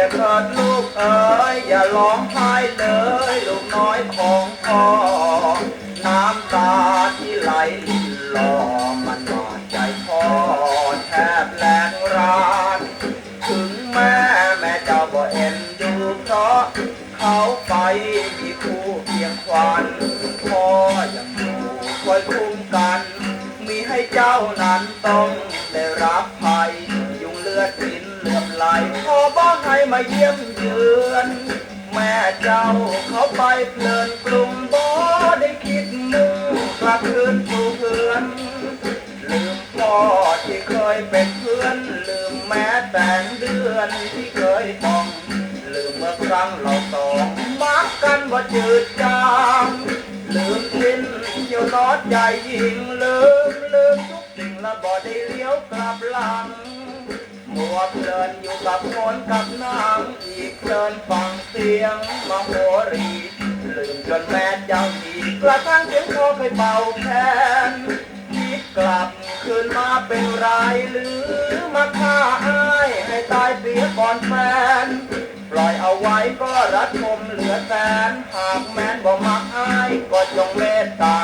อย่าเกิดลูกเอ๋ยอย่าร้องไห้เลย ลูกน้อยของพ่อ น้ำตาที่ไหลลินหลอมันบาดใจพ่อแทบแหลกราน ถึงแม่แม่เจ้าบ่เอ็นดูเพราะเขาไปมีคู่เคียงควันพ่อยังอยู่คอยคุ้มกัน มีให้เจ้านั้นต้องได้รับภัย ยุงเลือดกินเลือดไหลพ่อ มาเยี่ยมเยือน แม่เจ้าเขาไปเพลินกลุ่มบ่ได้คิดมุ่งกลับคืนสู่เพื่อน ลืมพ่อที่เคยเป็นเพื่อน ลืมแม้แต่เดือนที่เคยต้องลืมเมื่อครั้งเราสองมักกันว่าจืดจางลืมทิ้นเที่ยวนอดใจยิงลืมลืมทุกสิ่งและบ่ได้เลี้ยวกลับหลัง มัวเพลินอยู่กับคนกับนางอีกเพลินฟังเสียงมโหรีลืมจนแม่เจ้าอีกกระทั่งเสียงพ่อเคยเป่าแคนคิดกลับคืนมาเป็นไรหรือมาฆ่าอ้ายให้ตายเสียก่อนแฟนปล่อยเอาไว้ก็รัดคมเหลือแสนหากแม้นบ่มักอายก็จงเมตตา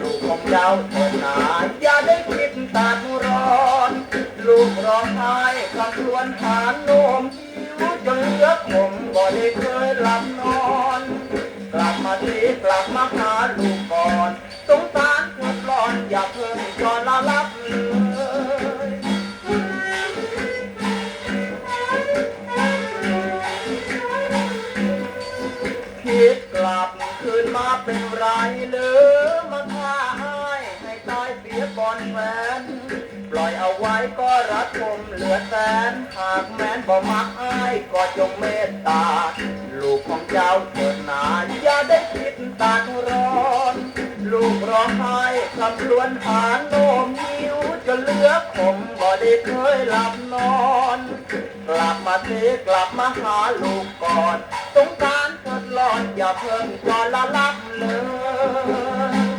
ลูกของเจ้าเถิดนาอย่าได้คิดตัดร อนลูกร้องไห้คำครวญหาโน้มหิวจนเลือผมบ่ได้เคยหลับนอน กลับมาทีกลับมาหาลูกก่อนสงสารเกิดร้อนอย่าเพิ่งจอนละลับเลยคิดกลับคืนมาเป็นไรหรือมาฆ่า เอาไว้ก็รักคมเหลือแสน หากแม้นบ่มักอายก็จงเมตตา ลูกของเจ้าเถิดนาอย่าได้คิดตัดร้อน ลูกร้องไห้คำครวญหาโนมหิวจนเหลือขมบ่ได้เคยหลับนอน กลับมาเทกลับมาหาลูกก่อนสงสารทดลอนอย่าเพิ่งจอนละลับเลย